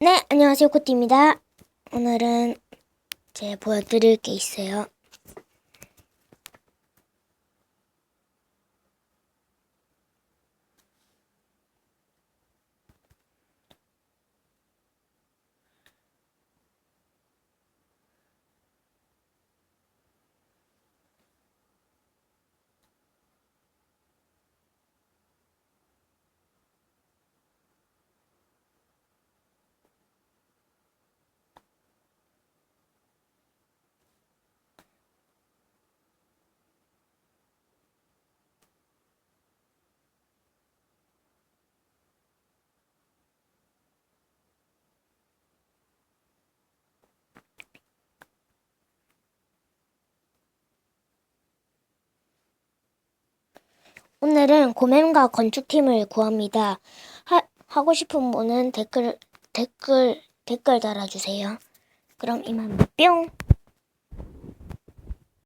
네, 안녕하세요. 코띠입니다. 오늘은 제가 보여드릴 게 있어요. 오늘은 고mem과 건축팀을 구합니다. 하, 하고 싶은 분은 댓글, 댓글, 댓글 달아주세요. 그럼 이만 뿅!